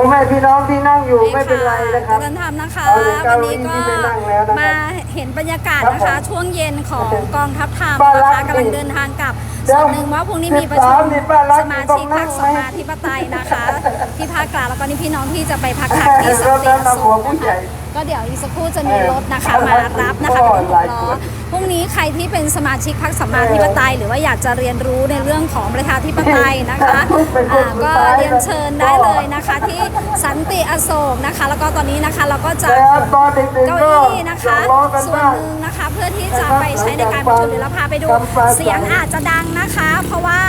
พ่อแม่พี่น้องที่นั่งอยู่ไม่เป็นไรนะครับเจริญธรรมนะคะเอาเดี๋ยวเก้าวันอี้นี้ก็ที่ไปนั่งแล้วนะครับมาเห็นบรรยากาศครับนะคะผมช่วงเย็นของกองทัพธรรมป้ารันะคะกกำลังเดินทางกลับเดี๋ส่ยววนหนึ่งว่าพรุ่งนี้มีประชุม13นี่ป้ารักสมาชิกพรรคต้สองนั่งไหมมาธิปไตยนะคะ ที่ภาคกลางแล้วก็นี่พี่น้องที่จะไปพักค้างที่สันติรถอน้ำโศหัวกผู้นะใหญ่คะ ก็เดี๋ยวอีกสักครู่จะมีรถนะคะเออมารับนะคะโอ้เป็นหหลายกล้อคนพรุ่งนี้ใครที่เป็นสมาชิกพรรคสมาธิปไตย หรือว่าอยากจะเรียนรู้ในเรื่องของประชาธิปไตยนะคะอ่าก็เรียนเชิญได้เลยนะคะที่สันติอโศกนะคะ แล้วก็ตอนนี้นะคะเราก็จะแล้วตอนเด็กๆเก้าก็อี้นะคะล้อกันส่วนบ้างหนึ่งนะคะเพื่อที่จะไปใช้ในการประชุมเดี๋ยวเราพาไปดูเสียงอาจจะดังนะคะ เพราะว่า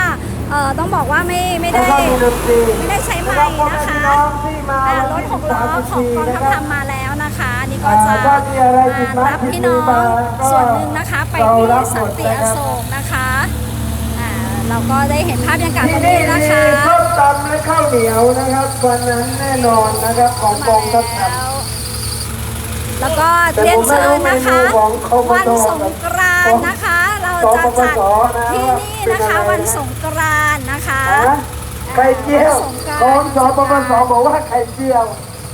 เอ่อต้องบอกว่าไม่ไม่แล้วได้ก็มีดนตรีไม่ได้ใช้ไม้แล้วก็พ่อแม่นะคะพี่น้องที่มาอ่ารถหกล้อของกองทัพธรรมมาแล้วนะคะนี่ ก็จะรับพี่น้องส่วนหนึ่งนะคะ ไปที่สันติอโศกนะคะอ่าเราก็ได้เห็นภาพบรรยากาศตที่รงนี่นี้มีนะคะข้าวตำและข้าวเหนียวนะครับวันนั้นแน่นอนนะครับของกองทัพธรรมแล้วก็เรียนเชิญนะคะวันสงกรานต์นะคะ เราจะจัดที่นี่นะคะวันสงกรานต์นะคะนะไข่เจียวของสปปสบอกว่าไข่เจียว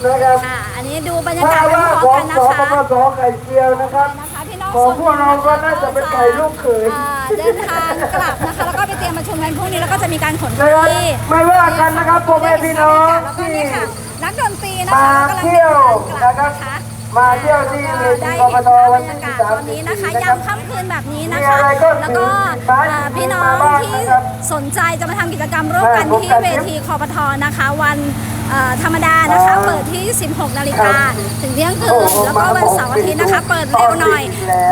นะครับอ่าอันนี้ดูบรรยาถ้ากาศว่าพร้ขออมงกันสนะคะปปสไข่เจียวนะครับ นะคะพี่น้องของพวกเราก็น่าจะเป็นไข่ลูกเขย อ่าเดินทางกลับนะคะแล้วก็ไปเตรียมประชุมกันพรุ่งนี้แล้วก็จะมีการขนนะครับที่ไม่ว่ากันนะครับพ่อแม่พี่น้องแล้วก็ที่ นี่ค่ะนักดนตรีนะมาคะกำลังเที่ยวเดินทางกลันะบครับนะคะมาเที่ยวที่เวทีได้กเห็นกตภาพบวัรนรที่ยากาศสาตมอนสิบนี้นะคะนะครับยามค่ำคืนแบบนี้นะมีคะอะไรก็แล้วก็ถืออ่าพี่น้องมาบ้างที่นะครับสนใจจะมาทำกิจกรรมร่วมกันใช่ผมที่กระซิบเวทีคอปทนะคะ วันเอ่อ ธรรมดานะคะ เปิดที่ 16 นาฬิกาถึงเที่ยงคืโอ้นโหแล้วก็วันเสาร์อาทิตย์นะคะ เปิดเร็วหน่อย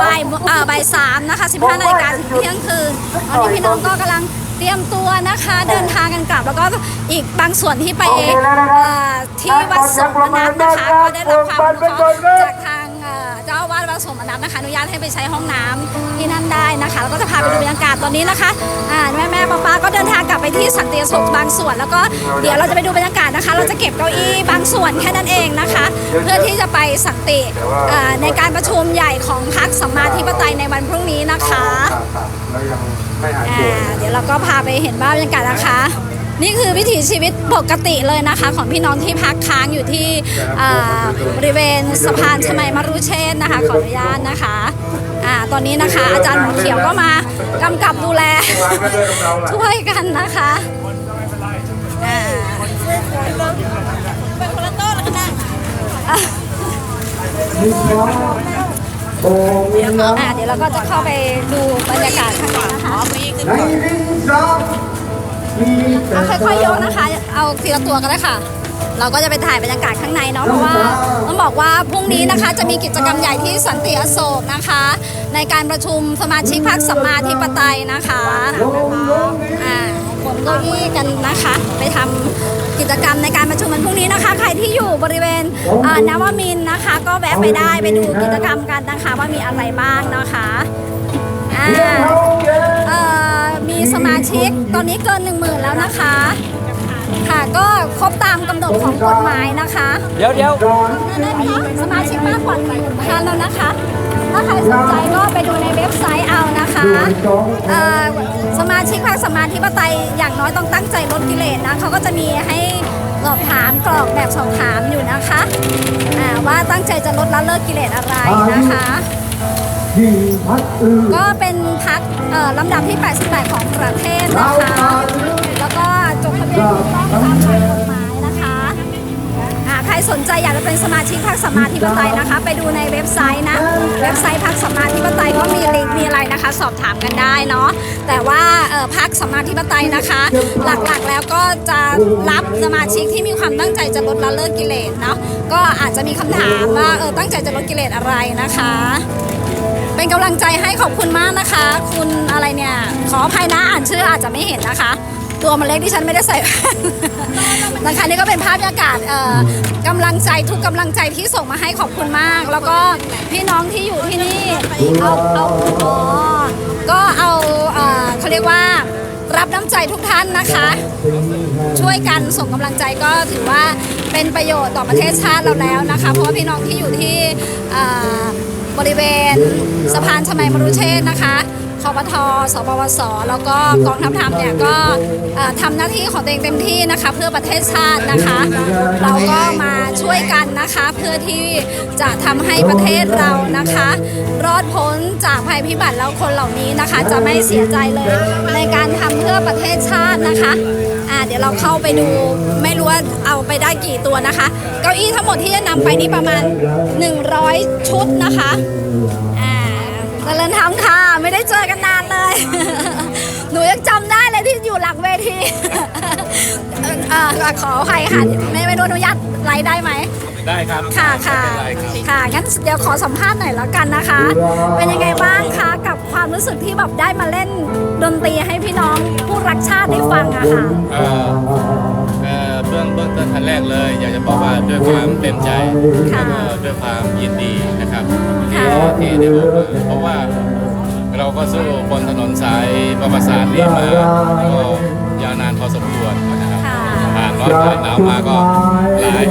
บ่ายเอ่อบ่ายสามนะคะ 15 นาฬิกาถึงเที่ยงคืนตอนนี้พี่น้องก็กำลังเตรียมตัวนะคะเดินทางกันกลับแล้วก็อีกบางส่วนที่ไปโอเคแล้วนะครับเอ่อที่วัดสมณัตนะคะ ก็ได้รับความอนุเคราะห์จากทาง สวัดสมณัตนะคะอนุญาตให้ไปใช้ห้องน้ำที่นั่นได้นะคะ แล้วก็จะพาไปดูบรรยากาศตอนนี้นะคะอ่าแม่แม่ป้าป้าก็เดินทางกลับไปที่สันติสุขบางส่วน แล้วก็เดี๋ยวเราจะไปดูบรรยากาศนะคะ เราจะเก็บเก้าอี้บางส่วนแค่นั้นเองนะคะ เพื่อที่จะไปสันติอ่าในการประชุมใหญ่ของพรรคสัมมาธิปไตยในวันพรุ่งนี้นะคะแล้วยังไม่หายอ่าเดี๋ยวเราก็พาไปเห็นบ้านบรรยากาศนะคะ นี่คือวิถีชีวิตปกติเลยนะคะ ของพี่น้องที่พักค้างอยู่ที่อ่าบริเวณสะพานชมัยมรุเชษฐ์นะคะขออนุญาตนะคะอ่าตอนนี้นะคะ อาจารย์หมอเขียวก็มากำกับดูแลช่วยกันนะคะอ่าเป็นคนละโต๊ะแล้วกันนะอะมีน้องโอ้มีน้องอ่าเดี๋ยวเราก็จะเข้าไปดูบรรยากาศข้างในนะคะ เอาค่อยๆยกนะคะ เอาทีละตัวก็ได้ค่ะ เราก็จะไปถ่ายบรรยากาศข้างในเนาะเพราะว่าต้องบอกว่าพรุ่งนี้นะคะจะมีกิจกรรมใหญ่ที่สันติอโศกนะคะ ในการประชุมสมาชิกพรรคสัมมาธิปไตยนะคะอ่าขนเก้าอี้กันนะคะ ไปทำกิจกรรมในการประชุมวันพรุ่งนี้นะคะ ใครที่อยู่บริเวณอ่านวมินนะคะ ก็แวะไปได้ไปดูกิจกรรมกันนะคะ ว่ามีอะไรบ้างนะคะอ่า ชิกตอนนี้เกิน1 0,000แล้วนะคะ ค่ะก็ครบตามกำหนดของกฎหมายนะคะเดี๋ยวเดี๋ยวก่อนสมาชิกมากกว่า1 0 0 0ท่านแล้วนะคะ ถ้าใครสนใจก็ไปดูในเว็บไซต์เอานะคะเอ่อสมาชิกพรรคสมมาธิปไตยอย่างน้อยต้องตั้งใจลดกิเลสนะเขาก็จะมีให้สอบถามกรอกแบบสอบถามอยู่นะคะอ่าว่าตั้งใจจะลดละเลิกกิเลสอะไรนะคะที่พัดอื่น ก็เป็นพักลำดับที่ 88 ของประเทศนะคะ แล้วก็จดทะเบียนถูกต้องตามหลักกฎหมายนะคะใครสนใจอยากจะเป็นสมาชิกพรรคสมาธิปไตยนะคะ ไปดูในเว็บไซต์นะ เว็บไซต์พรรคสมาธิปไตยก็มีลิงก์มีอะไรนะคะ สอบถามกันได้เนาะแต่ว่าพรรคสมาธิปไตยนะคะ หลักๆแล้วก็จะรับสมาชิกที่มีความตั้งใจจะลดละเลิกกิเลสเนาะก็อาจจะมีคำถามว่าเออตั้งใจจะลดกิเลสอะไรนะคะ เป็นกำลังใจให้ขอบคุณมากนะคะ คุณอะไรเนี่ย ขออภัยนะอ่านชื่ออาจจะไม่เห็นนะคะ ตัวมันเล็กที่ฉันไม่ได้ใส่แว่นนะคะนี่ก็เป็นภาพบรรยากาศเอ่อกำลังใจทุกกำลังใจที่ส่งมาให้ขอบคุณมาก แล้วก็พี่น้องที่อยู่ที่นี่เอาเอาอ๋อก็เอาเอ่อเขาเรียกว่ารับน้ำใจทุกท่านนะคะ ช่วยกันส่งกำลังใจก็ถือว่าเป็นประโยชน์ต่อประเทศชาติเราแล้วนะคะ เพราะว่าพี่น้องที่อยู่ที่อ่อ บริเวณสะพานชมัยมรุเชษฐ์นะคะ คอปทสปวส แล้วก็กองทัพธรรมเนี่ยก็ทำหน้าที่ของตัวเองเต็มที่นะคะ เพื่อประเทศชาตินะคะ เราก็มาช่วยกันนะคะ เพื่อที่จะทำให้ประเทศเรานะคะ รอดพ้นจากภัยพิบัติแล้วคนเหล่านี้นะคะ จะไม่เสียใจเลยในการทำเพื่อประเทศชาตินะคะอ่าเดี๋ยวเราเข้าไปดูไม่รู้ว่าเอาไปได้กี่ตัวนะคะ เก้าอี้ทั้งหมดที่จะนำไปนี่ประมาณ 100 ชุดนะคะ เจริญธรรมค่ะ ไม่ได้เจอกันนานเลย หนูยังจำได้เลยที่อยู่หลังเวทีเอ่อขออภัยค่ะ ไม่ไม่รู้อนุญาตไลฟ์ได้ไหม ได้ครับค่ะค่ะไม่เป็นไรครับ ค่ะงั้นเดี๋ยวขอสัมภาษณ์หน่อยแล้วกันนะคะ เป็นยังไงบ้างคะกับความรู้สึกที่แบบได้มาเล่นดนตรีให้พี่น้องผู้รักชาติได้ฟังอะค่ะ เอ่อ เอ่อเบื้องเบื้องต้นขั้นแรกเลย อยากจะบอกว่าด้วยความเต็มใจค่ะแล้วก็ด้วยความยินดีนะครับที่ค่ะ ที่ได้บอกมาเพราะว่าเราก็สู้บนถนนสายประวัติศาสตร์นี้มาก็ยาวนานพอสมควรนะครับค่ะ ผ่านร้อนผ่านหนาวมาก็หลาย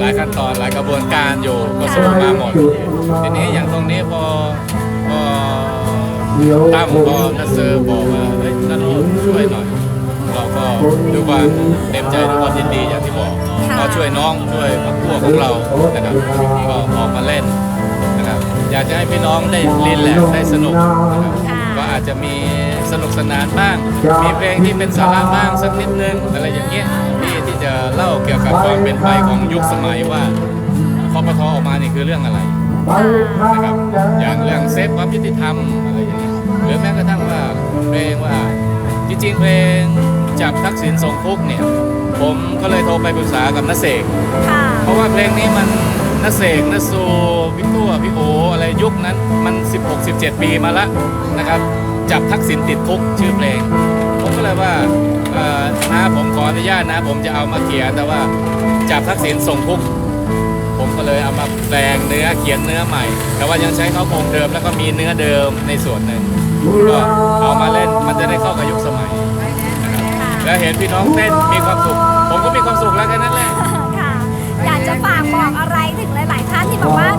หลายขั้นตอนหลายกระบวนการอยู่ก็สู้มาหมด ทีนี้อย่างตรงนี้พอพอ ตั้มพอนัสเซอร์บอกว่าเฮ้ยนัทโอ๊ตช่วยหน่อยเราก็ ด้วยความเต็มใจด้วยความยินดีอย่างที่บอกค่ะก็ช่วยน้องช่วยพวกของเรานะครับก็ออกมาเล่นนะครับอยากจะให้พี่น้องได้เล่นแหละได้สนุกนะครับค่ะก็อาจจะมีสนุกสนานบ้าง มีเพลงที่เป็นสาระบ้างสักนิดนึงอะไรอย่างเงี้ยที่ที่จะเล่าเกี่ยวกับความเป็นไปของยุคสมัยว่าคอปทออกมานี่คือเรื่องอะไรนะครับอย่างเรื่องเซฟความยุติธรรมอะไรอย่างเงี้ยหรือแม้กระทั่งว่าเพลงว่าจริงๆเพลง จับทักษิณส่งคุกเนี่ย ผมก็เลยโทรไปปรึกษากับนัเสกค่ะ เพราะว่าเพลงนี้มันนัเสกนัสูพี่ตัวพี่โออะไรยุคนั้นมัน 16 17 ปีมาแล้วนะครับ จับทักษิณติดคุกชื่อเพลง ผมก็เลยว่าเอ่อนะผมขออนุญาตนะ ผมจะเอามาเขียนแต่ว่าจับทักษิณส่งคุก ผมก็เลยเอามาแปลงเนื้อเขียนเนื้อใหม่ แต่ว่ายังใช้เขาโครงเดิมแล้วก็มีเนื้อเดิมในส่วนหนึ่งก็เอามาเล่นมันจะได้เข้ากับยุคสมัยนะครับ แล้วเห็นพี่น้องเต้นมีความสุข ผมก็มีความสุขแล้วแค่นั้นแหละค่ะ อยากจะฝากบอกอะไรถึงหลาย ๆ ท่านที่บอกว่า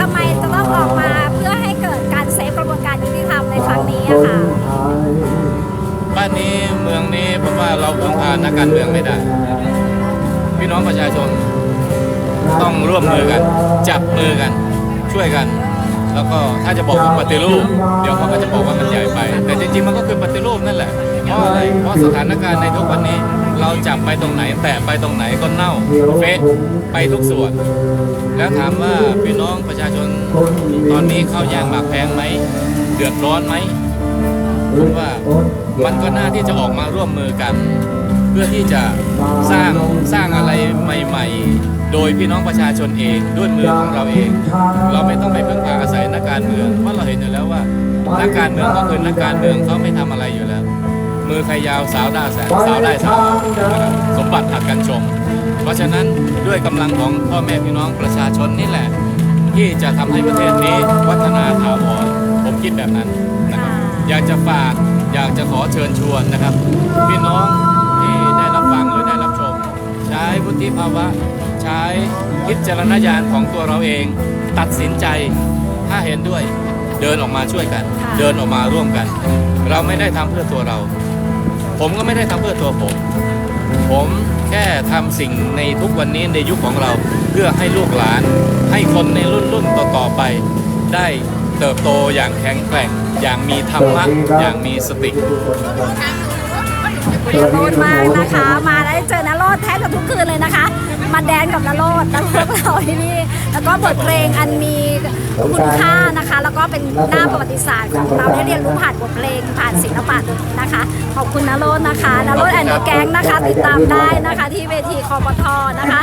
ทำไมจะต้องออกมาเพื่อให้เกิดการเซฟกระบวนการยุติธรรมในครั้งนี้อะค่ะ บ้านนี้เมืองนี้ผมว่าเราพึ่งพานักการเมืองไม่ได้ พี่น้องประชาชน ต้องร่วมมือกัน จับมือกัน ช่วยกัน แล้วก็ถ้าจะบอกว่าปฏิรูป เดี๋ยวเขาก็จะบอกว่ามันใหญ่ไป แต่จริง ๆ มันก็คือปฏิรูปนั่นแหละ เพราะอะไรเพราะสถานการณ์ในทุกวันนี้เราจับไปตรงไหน แตะไปตรงไหนก็เน่าเฟะไปทุกส่วน แล้วถามว่าพี่น้องประชาชนตอนนี้ข้าวย่างหมากแพงไหมเดือดร้อนไหมผมว่ามันก็น่าที่จะออกมาร่วมมือกัน เพื่อที่จะสร้างสร้างอะไรใหม่ ๆ โดยพี่น้องประชาชนเองด้วยมือของเราเอง เราไม่ต้องไปพึ่งพาอาศัยนักการเมืองเพราะเราเห็นอยู่แล้วว่านักการเมืองก็คือนักการเมืองเขาไม่ทำอะไรอยู่แล้ว มือใครยาวสาวได้แสนสาวได้สาวนะครับสมบัติหักกันชม เพราะฉะนั้นด้วยกำลังของพ่อแม่พี่น้องประชาชนนี่แหละ ที่จะทำให้ประเทศนี้พัฒนาถาวรผมคิดแบบนั้นนะครับอยากจะฝากอยากจะขอเชิญชวนนะครับ พี่น้องที่ได้รับฟังหรือได้รับชม ใช้วุฒิภาวะ ใช้พิจารณญาณของตัวเราเอง ตัดสินใจถ้าเห็นด้วยเดินออกมาช่วยกันค่ะเดินออกมาร่วมกัน เราไม่ได้ทำเพื่อตัวเรา ผมก็ไม่ได้ทำเพื่อตัวผม ผมแค่ทำสิ่งในทุกวันนี้ในยุคของเราเพื่อให้ลูกหลาน ให้คนในรุ่นรุ่นต่อๆไป ได้เติบโตอย่างแข็งแกร่ง อย่างมีธรรมะอย่างมีสติคุยกับโรดมากนะคะ มาได้เจอนโรดแทบจะทุกคืนเลยนะคะ มาแดนกับนโรดนโรดเราที่นี่แล้วก็บทเพลงอันมี คุณค่านะคะ แล้วก็เป็นหน้าประวัติศาสตร์ของเราได้เรียนรู้ผ่านบทเพลงผ่านศิลปะนะคะ ขอบคุณนโรดนะคะนโรดแอนด์แก๊งนะคะ ติดตามได้นะคะที่เวทีคอปทนะคะ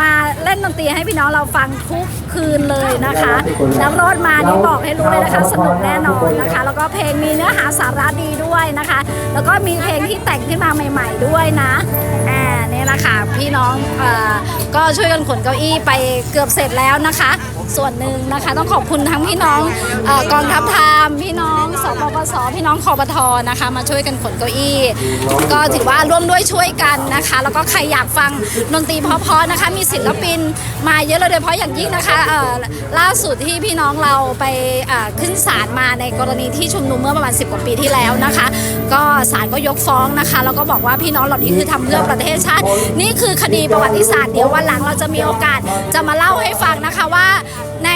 มาเล่นดนตรีให้พี่น้องเราฟังทุกคืนเลยนะคะนักโรดมานี่บอกให้รู้เลยนะคะ สนุกแน่นอนนะคะ แล้วก็เพลงมีเนื้อหาสาระดีด้วยนะคะ แล้วก็มีเพลงที่แต่งขึ้นมาใหม่ ๆ ด้วยนะอ่านี่ยแหละค่ะพี่น้องเอ่อก็ช่วยกันขนเก้าอี้ไปเกือบเสร็จแล้วนะคะ ส่วนหนึ่งนะคะ ต้องขอบคุณทั้งพี่น้องอกองทัพไทามพี่น้องสปปสพี่น้องคอปทนะคะ มาช่วยกันขนเก้าอี้ ก็ถือว่าร่วมด้วยช่วยกันนะคะ แล้วก็ใครอยากฟังดนตรีเพราะๆนะคะ มีศิลปินมาเยอะเลยโดยเฉพาะอย่างยิ่งนะคะล่าสุดที่พี่น้องเราไปขึ้นศาลมาในกรณีที่ชุมนุมเมื่อประมาณ 10 กว่าปีที่แล้วนะคะ ก็ศาลก็ยกฟ้องนะคะแล้วก็บอกว่าพี่น้องเหล่านี้คือทำเพื่อประเทศชาติ นี่คือคดีประวัติศาสตร์เดี๋ยววันหลังเราจะมีโอกาสจะมาเล่าให้ฟังนะคะว่า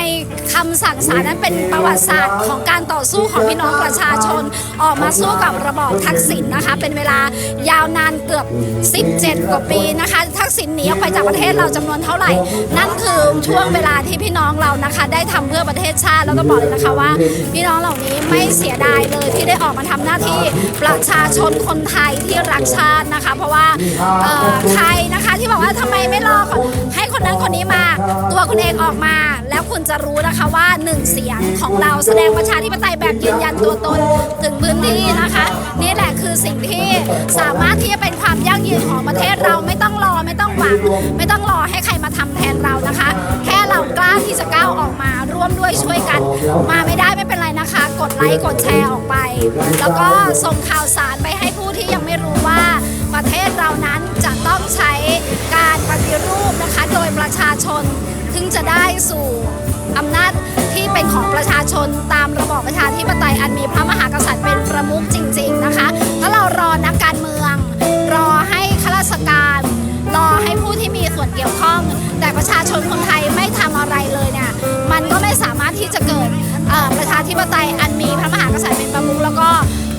ใน คำสั่งศาลนั้นเป็นประวัติศาสตร์ของการต่อสู้ของพี่น้องประชาชน ออกมาสู้กับระบอบทักษิณนะคะ เป็นเวลายาวนานเกือบ 17 กว่าปีนะคะ ทักษิณหนีออกไปจากประเทศเราจำนวนเท่าไหร่ นั่นคือช่วงเวลาที่พี่น้องเรานะคะ ได้ทำเพื่อประเทศชาติแล้วก็บอกเลยนะคะว่า พี่น้องเหล่านี้ไม่เสียดายเลยที่ได้ออกมาทำหน้าที่ประชาชนคนไทยที่รักชาตินะคะ เพราะว่าใครนะคะที่บอกว่าทำไมไม่รอให้คนนั้นคนนี้มา ตัวคุณเองออกมา แล้วคุณจะรู้นะคะว่าหนึ่งเสียงของเราแสดงประชาธิปไตยแบบยืนยันตัวตนถึงพื้นที่นะคะ นี่แหละคือสิ่งที่สามารถที่จะเป็นความยั่งยืนของประเทศเราไม่ต้องรอไม่ต้องหวัง ไม่ต้องรอให้ใครมาทำแทนเรานะคะ แค่เรากล้าที่จะก้าวออกมาร่วมด้วยช่วยกัน มาไม่ได้ไม่เป็นไรนะคะ กดไลค์กดแชร์ออกไป แล้วก็ส่งข่าวสารไปให้ผู้ที่ยังไม่รู้ว่าประเทศเรานั้นจะต้องใช้การปฏิรูปนะคะ โดยประชาชนถึงจะได้สู่ อำนาจที่เป็นของประชาชนตามระบอบประชาธิปไตยอันมีพระมหากษัตริย์เป็นประมุขจริง ๆนะคะ ถ้าเรารอนักการเมือง รอให้ข้าราชการ รอให้ผู้ที่มีส่วนเกี่ยวข้อง แต่ประชาชนคนไทยไม่ทำอะไรเลยเนี่ยมันก็ไม่สามารถที่จะเกิด ประชาธิปไตยอันมีพระมหากษัตริย์เป็นประมุขแล้วก็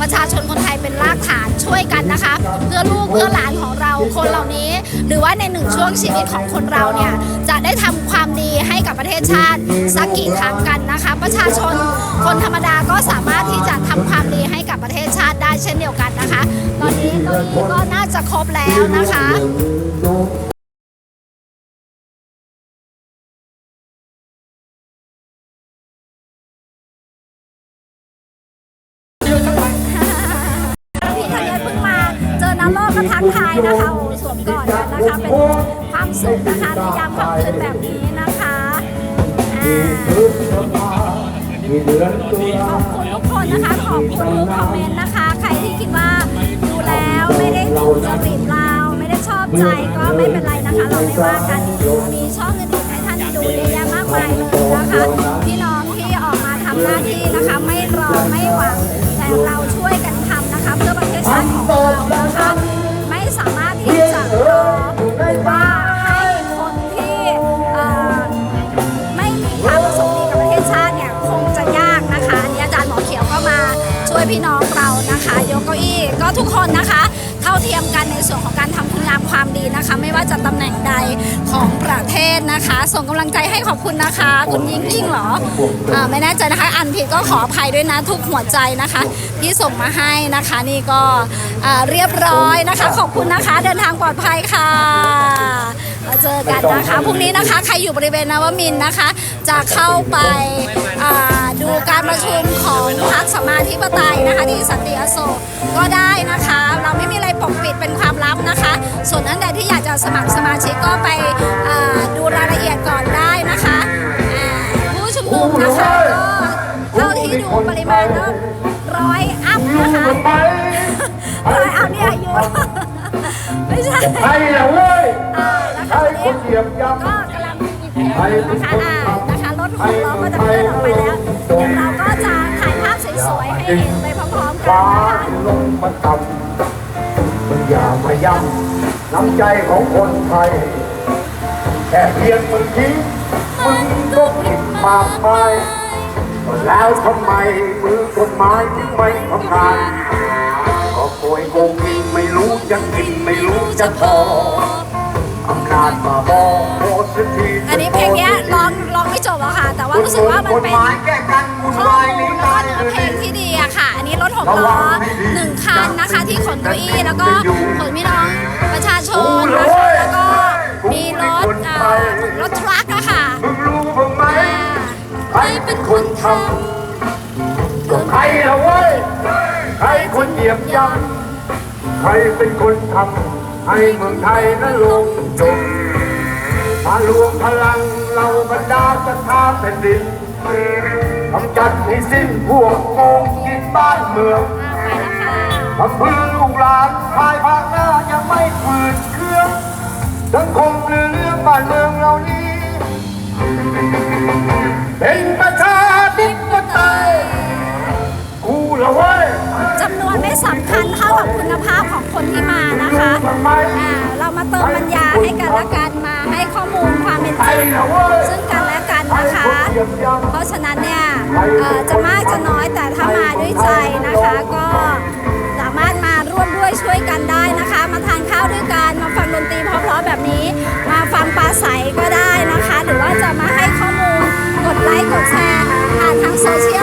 ประชาชนคนไทยเป็นรากฐานช่วยกันนะคะ เพื่อลูกเพื่อหลานของเราคนเหล่านี้ หรือว่าในหนึ่งช่วงชีวิตของคนเราเนี่ยจะได้ทำความดีให้กับประเทศชาติสักกี่ครั้งกันนะคะ ประชาชนคนธรรมดาก็สามารถที่จะทำความดีให้กับประเทศชาติได้เช่นเดียวกันนะคะ ตอนนี้เก้าอี้ก็น่าจะครบแล้วนะคะ ก็ทักทายนะคะโอ้สวมกอดกันนะคะเป็นความสุขนะคะในยามค่ำคืนแบบนี้นะคะอ่าขอบคุณทุกคนนะคะ ขอบคุณทุกคอมเมนต์นะคะ ใครที่คิดว่าดูแล้วไม่ได้ถูกจริตเราไม่ได้ชอบใจก็ไม่เป็นไรนะคะ เราไม่ว่ากัน มีช่องอื่นๆให้ท่านดูเยอะแยะมากมายเลยนะคะพี่น้องที่ออกมาทำหน้าที่นะคะ ไม่รอไม่หวังแต่เราช่วยกันทำนะคะ เพื่อประเทศชาติของเรานะคะไม่สามารถ ที่จะรอหรือว่าให้คนที่ไม่มีความประสงค์ดีกับประเทศชาติเนี่ยคงจะยากนะคะอันนี้อาจารย์หมอเขียวก็มาช่วยพี่น้องเรานะคะ ยกเก้าอี้ก็ทุกคนนะคะ เท่าเทียมกันในส่วนของการทำ งามความดีนะคะ ไม่ว่าจะตำแหน่งใดของประเทศนะคะ ส่งกำลังใจให้ขอบคุณนะคะ คุณยิ่งยิ่งเหรออไม่แน่ใจนะคะ อันผิดก็ขออภัยด้วยนะทุกหัวใจนะคะ ที่ส่งมาให้นะคะนี่ก็เรียบร้อยนะคะ ขอบคุณนะคะ เดินทางปลอดภัยค่ะ มาเจอกันนะคะพรุ่งนี้นะคะ ใครอยู่บริเวณนวมินทร์นะคะ จะเข้าไปอ่าดูการประชุมของพรรคสมมาธิปไตยนะคะที่สันติอโศกก็ได้นะคะ เราไม่มีอะไรปกปิดเป็นความลับนะคะ ส่วนท่านใดที่อยากจะสมัครสมาชิกก็ไปอ่าดูรายละเอียดก่อนได้นะคะอ่าผู้ชุมนุมนะคะก็เท่าที่ดูปริมาณก็ร้อยอัพนะคะไปร้อยอัพเนี่ยอายุ ไม่ใช่ใครละเว้ยอ่านะใครคะวันคนี้นเหยียบย่ำก็กำลังมีเพลงนะคะอ่านะคะรถของเราก็จะเคลื่อนออกไปแล้วเดี๋ยวเราก็จะถ่ายภาพสวยๆให้เห็นไปพร้อมๆกันฟ้านะคะ ลงมาต่ำมึงอย่ามาย้ำน้ำใจของคนไทย แค่เพียงมึงทิ้งมึงก็ผิดมากมายแล้วทำไมมือกฎหมายถึงไม่ทำงาน ก็ป่วยโกงกิน ไม่รู้จะกินไม่รู้จะพออำนาจมาบอกโคตรทีอันนี้เพลงเนี้ยร้องร้องไม่จบอะค่ะ แต่ว่ารู้สึกว่ามันเป็นกฎหมายแก้กันวุ่นข้อวายมูนี้ลแล้วได้ก็เลเนื้อยเพลงที่ดีอะค่ะ อันนี้รถหกล้อหนึ่งคันนะคะ ที่ขนเก้าอี้แล้วก็ขนพี่น้องประชาชนนะคะแล้วก็มีรถเอ่อรถทรัคอะค่ะมึงรู้บ้างไหมอ่าใครเป็นคนทก็ใครละเว้ยใครคนเหยียบย่ำ ใครเป็นคนทำให้เมืองไทยนั้นลงจมมารวมพลังเราบรรดาสถาแผ่นดินกำจัดให้สิ้นพวกโกงกินบ้านเมืองทำเพื่อลูกหลานภายภาคหน้ายังไม่ฝืดเครื่องสังคมเรือเรื่องบ้านเมืองเหล่านี้เป็นประชาธิปไตยกูละเว้ย จำนวนไม่สำคัญเท่ากับคุณภาพของคนที่มานะคะอ่าเรามาเติมปัญญาให้กันและกันมาให้ข้อมูลความเป็นจริงซึ่งกันและกันนะคะ เพราะฉะนั้นเนี่ยจะมากจะน้อยแต่ถ้ามาด้วยใจนะคะ ก็สามารถมาร่วมด้วยช่วยกันได้นะคะ มาทานข้าวด้วยกันมาฟังดนตรีเพราะๆแบบนี้ มาฟังปลาใสก็ได้นะคะ หรือว่าจะมาให้ข้อมูลกดไลค์กดแชร์ผ่านทางโซเชียล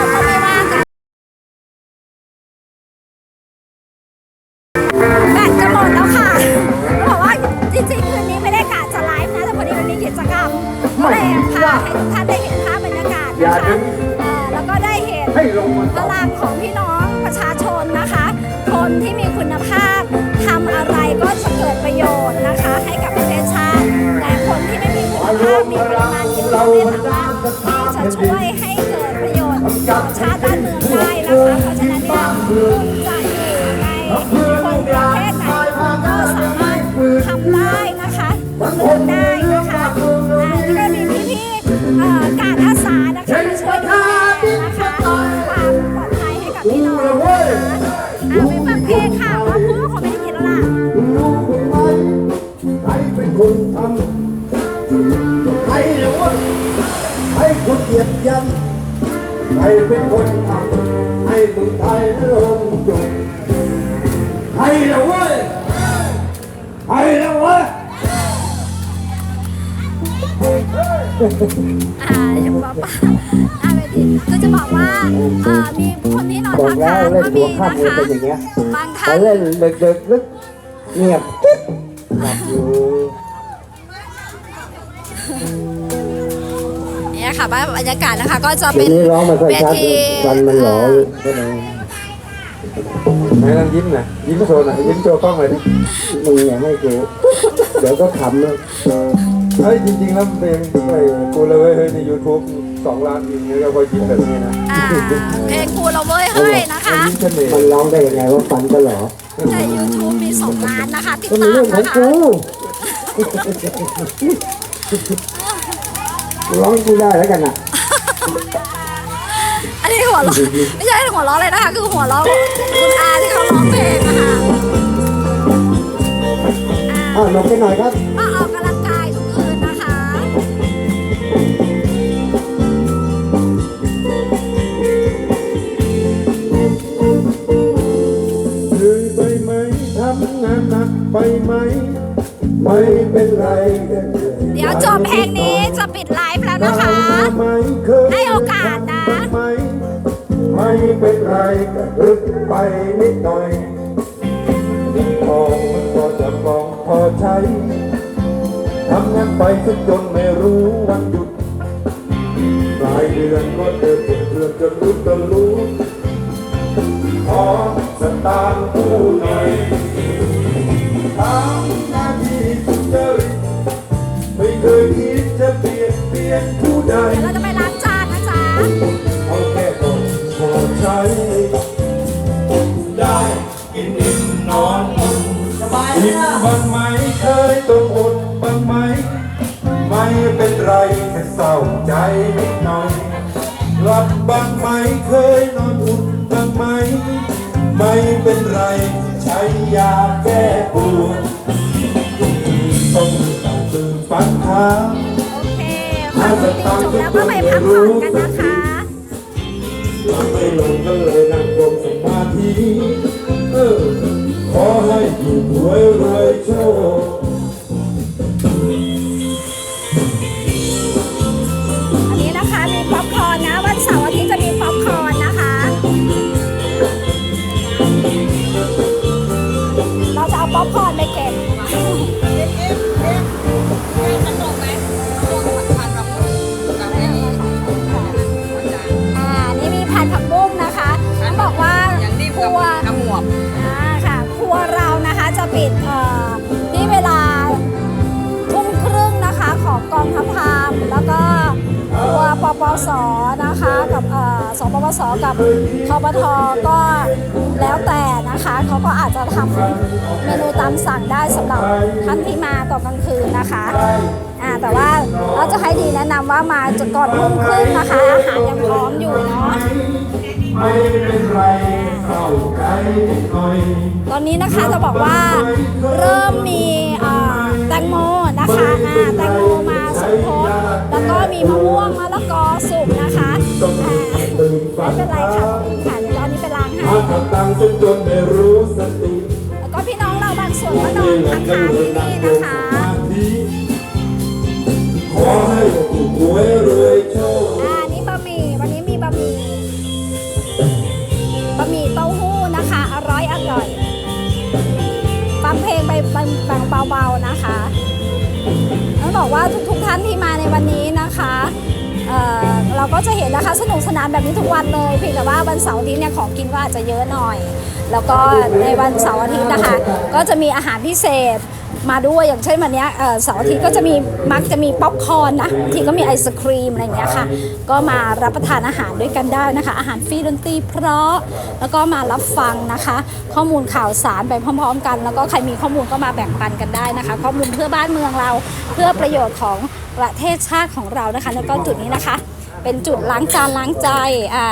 คนทำใครเหรอวะใครคนเหยียบย่ำใครเป็นคนทำให้เมืองไทยลงจุดใครเหรอวะใครเหรอว่าอย่าบอกว่าอ่าไปดิคือจะบอกว่าเอ่อมีคนที่นอนบอพักแล้วค้างเล่ก็มีหันะเลยคะเป็นอย่างเงี้ยบางพท่าอน เล่นดึกๆลึกเงียบกิ๊บหลับอยู่ ค่ะบรรยากาศนะคะ ก็จะเดี๋เป็ยวนนี้ร้องไมาค่อยเวชัดทีฟันมันหลอก็เลยไหนลองยิ้มหน่อยยิ้มโชว์หน่อยยิ้มโชว์กล้องหน่อยดิมึงอย่าให้กูเดี๋ยวก็ขำเลยเฮ้ยจริงๆแล้วเพลงไอ้กูเลยเว้ยเฮ้ยใน YouTube สองล้านวิวเนี่ยเราก็ยิ้มแบบนี้นะอ่าเพลงกูเราเว้ยเฮ้ยนะคะยิ้มเสน่ห์มันร้องได้ยังไงว่าฟันก็หลอใน YouTube มีสองล้านนะคะติดก็มีตามเรื่องของนะคะกู ร้องกูได้แล้วกันอะ อันนี้หัวเราะไม่ใช่หัวเราะเลยนะคะคือหัวเราะคุณอาที่เขาร้องเพลงนะคะอ้าวลงไปหน่อยครับมาออกกำลังกายทุกคืนนะคะ เหนื่อยไปไหมทำงานหนักไปไหม ไม่เป็นไรกันเดี๋ยวจบเพลงนี้จะปิดไลฟ์แล้ว นะคะไม่เคยให้โอกาสนะไหมไม่เป็นไรก็รึกไปนิดหน่อยทองมันก็จะมองพอใช้ทำงานไปจนจนไม่รู้วันหยุดปลายเดือนก็เดินเป็นเดือนจนรู้จนรู้ขอสตางค์ผู้หน่อย ยนเปลี่ยนผู้ใดเดี๋ยวเราจะไปล้างจานนะจ๊ะเอาแค่ตนพอใช้ได้กินอิ่มนอนอุ่นสบายอิ่มบ้างไหมเคยต้องอดบ้างไหม ไม่เป็นไรแค่เศร้าใจนิดหน่อยหลับบ้างไหมเคยนอนอุ่นบ้างไหม ไม่เป็นไรใช้ยาแก้ปวดต้องตื่นฝันหา จบแล้วก็ไปพักผ่อนกันนะคะไม่ลงก็เลยนั่งลงสมาธิขอให้อยู่รวยรวยโชค สปปสกับทปทก็แล้วแต่นะคะเขาก็อาจจะทำเมนูตามสั่งได้สำหรับท่านที่มาตอนกลางคืนนะคะอ่าแต่ว่าเราจะให้ดีแนะนำว่ามาจนก่อนรุ่งขึ้นนะคะอาหารยังพร้อมอยู่เนาะตอนนี้นะคะจะบอกว่าเริ่มมีอ่อแตงโมนะคะอ่าแตงโมมาสมทบแล้วก็มีมะม่วงมะละกอสุกนะคะ อ่าไม่เป็นไรค่ะค่ะเดี๋ยวตอนนี้ไปล้างให้ มาทำตังจนจนไม่รู้สติแล้วก็พี่น้องเราบางส่วนก็นอนพักค้างที่นี่นะคะขอให้ถูกหวยรวยโชคอ่านี่บะหมี่ วันนี้มีบะหมี่ บะหมี่เต้าหู้นะคะ อร่อยอร่อยฟังเพลงไปบางเบาๆนะคะ ต้องบอกว่าทุกๆท่านที่มาในวันนี้นะคะเอ่อ เราก็จะเห็นนะคะสนุกสนานแบบนี้ทุกวันเลยเพียงแต่ว่าวันเสาร์อาทิตย์เนี่ยของกินก็อาจจะเยอะหน่อย แล้วก็ในวันเสาร์อาทิตย์นะคะ ก็จะมีอาหารพิเศษมาด้วยอย่างเช่นวันนี้เอ่อเสาร์อาทิตย์ก็จะมีมักจะมีป๊อปคอร์นนะบางทีก็มีไอศครีมอะไรอย่างเงี้ยค่ะ ก็มารับประทานอาหารด้วยกันได้นะคะ อาหารฟรีดนตรีเพราะแล้วก็มารับฟังนะคะ ข้อมูลข่าวสารไปพร้อม ๆ กัน แล้วก็ใครมีข้อมูลก็มาแบ่งปันกันได้นะคะ ข้อมูลเพื่อบ้านเมืองเราเพื่อประโยชน์ของประเทศชาติของเรานะคะ แล้วก็จุดนี้นะคะ เป็นจุดล้างจานล้างใจอ่า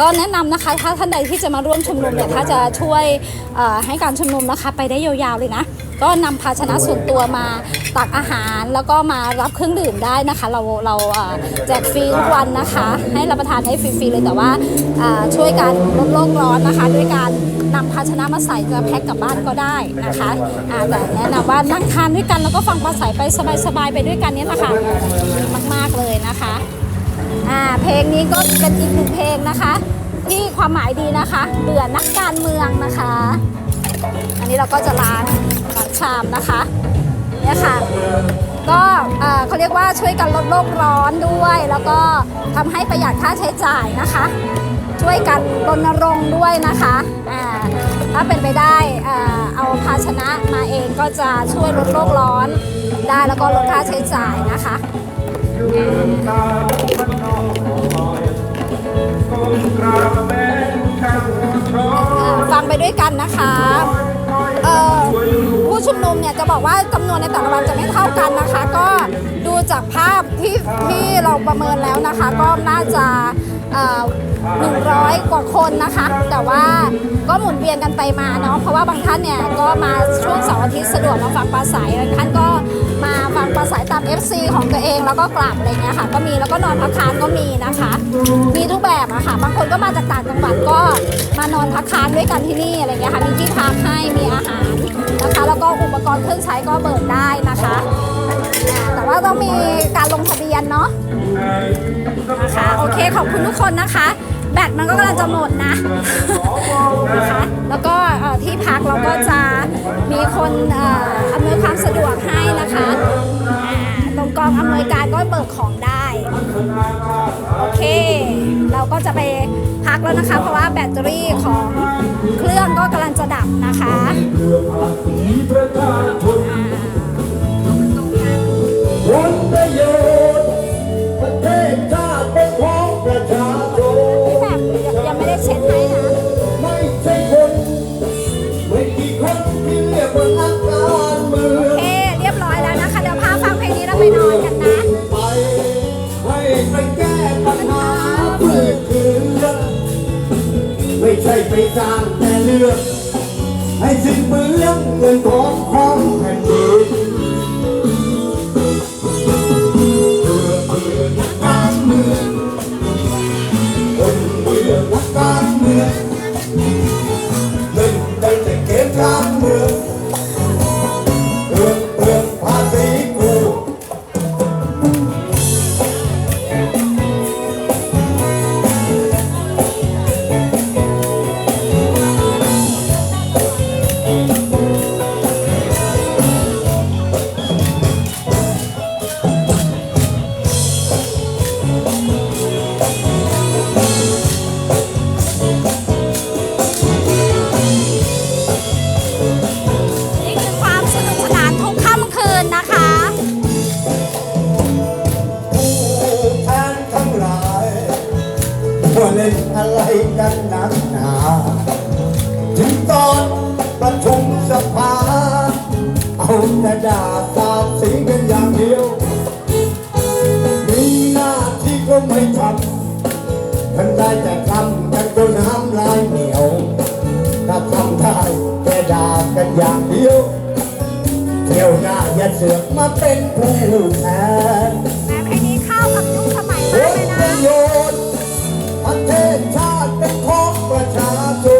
ก็แนะนำนะคะถ้าท่านใดที่จะมาร่วมชุมนุมเนี่ยถ้าจะช่วยให้การชุมนุมนะคะไปได้ยาวๆเลยนะ ก็นำภาชนะส่วนตัวมาตักอาหารแล้วก็มารับเครื่องดื่มได้นะคะ เราเราแจกฟรีทุกวันนะคะ ให้รับประทานได้ฟรีๆเลยแต่ว่าช่วยกันลดโลกร้อนนะคะ ด้วยการนำภาชนะมาใส่จะแพ็คกลับบ้านก็ได้นะคะอ่าแต่แนะนำว่านั่งทานด้วยกันแล้วก็ฟังปลาใสไปสบายๆไปด้วยกันเนี่ยแหละค่ะดีมาก ๆเลยนะคะ อ่าเพลงนี้ก็เป็นอีกหนึ่งเพลงนะคะ ที่ความหมายดีนะคะเบื่อนักการเมืองนะคะ อันนี้เราก็จะล้างล้างชามนะคะเนี่ยค่ะก็เขาเรียกว่าช่วยกันลดโลกร้อนด้วย แล้วก็ทำให้ประหยัดค่าใช้จ่ายนะคะ ช่วยกันรณรงค์ด้วยนะคะถ้าเป็นไปได้เอาภาชนะมาเองก็จะช่วยลดโลกร้อนได้แล้วก็ลดค่าใช้จ่ายนะคะ ฟังไปด้วยกันนะคะผู้ชุมนุมเนี่ยจะบอกว่าจำนวนในแต่ละวันจะไม่เท่ากันนะคะ ก็ดูจากภาพที่ที่เราประเมินแล้วนะคะ ก็น่าจะหนึ่งร้อยกว่าคนนะคะ แต่ว่าก็หมุนเวียนกันไปมาเนาะเพราะว่าบางท่านเนี่ยก็มาช่วงเสาร์อาทิตย์สะดวกมาฟังปลาใสบางท่านก็ มาฟังปลาใสตาม FC ของตัวเองแล้วก็กลับอะไรเงี้ยค่ะ ก็มีแล้วก็นอนพักค้างก็มีนะคะ มีทุกแบบอะค่ะ บางคนก็มาจากต่างจังหวัดก็มานอนพักค้างด้วยกันที่นี่อะไรเงี้ยค่ะ มีที่พักให้มีอาหารนะคะ แล้วก็อุปกรณ์เครื่องใช้ก็เบิกได้นะคะ แต่ว่าต้องมีการลงทะเบียนเนาะนะคะโอเคขอบคุณทุกคนนะคะ แบตมันก็กำลังจะหมดนะนะคะแล้วก็ที่พักเราก็จะมีคนอำนวยความสะดวกให้นะคะตรงกองอำนวยการก็เบิกของได้ โอเค เราก็จะไปพักแล้วนะคะ เพราะว่าแบตเตอรี่ของเครื่องก็กำลังจะดับนะคะเพื่อภาษีประชาชนผลประโยช ไปสร้างแต่เรื่อง ให้สิ้นเปลืองเงินทองของแผ่นดิน มันได้แต่ทำกันจนน้ำลายเหนียวถ้าทำได้แค่ด่ากันอย่างเดียวเที่ยวหน้าอย่าเสือกมาเป็นผู้แทนแหมไอ้นี้ข้าวกับยุคสมัยผมากเลยนะ ระโยชน์ประเทศชาติเป็นของประชาชน